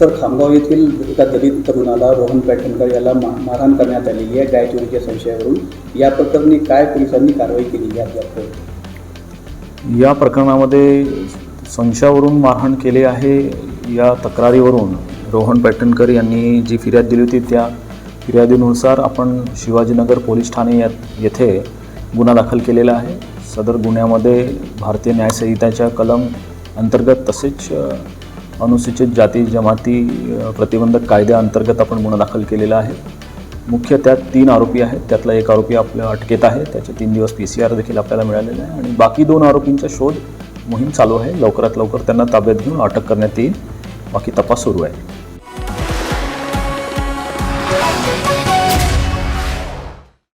तर खामगाव येथील एका दलित तरुणाला रोहन पैठणकर याला मा मारहाण करण्यात आलेली आहे. गाय चोरीच्या संशयावरून या प्रकरणी काय पोलिसांनी कारवाई केलेली आहे या प्रकरणामध्ये संशयावरून मारहाण केले आहे. या तक्रारीवरून रोहन पैठणकर यांनी जी फिर्याद दिली होती त्या फिर्यादीनुसार आपण शिवाजीनगर पोलीस ठाणे या येथे गुन्हा दाखल केलेला आहे. सदर गुन्ह्यामध्ये भारतीय न्यायसंहिताच्या कलम अंतर्गत तसेच अनुसूचित जाती जमाती प्रतिबंधक कायद्याअंतर्गत आपण गुन्हा दाखल केलेला आहे. मुख्य त्यात तीन आरोपी आहेत. त्यातला एक आरोपी आपल्या अटकेत आहे. त्याचे तीन दिवस पी सी आर देखील आपल्याला मिळालेला आहे. आणि बाकी दोन आरोपींचा शोध मोहीम चालू आहे. लवकरात लवकर त्यांना ताब्यात घेऊन अटक करण्यात येईल. बाकी तपास सुरू आहे.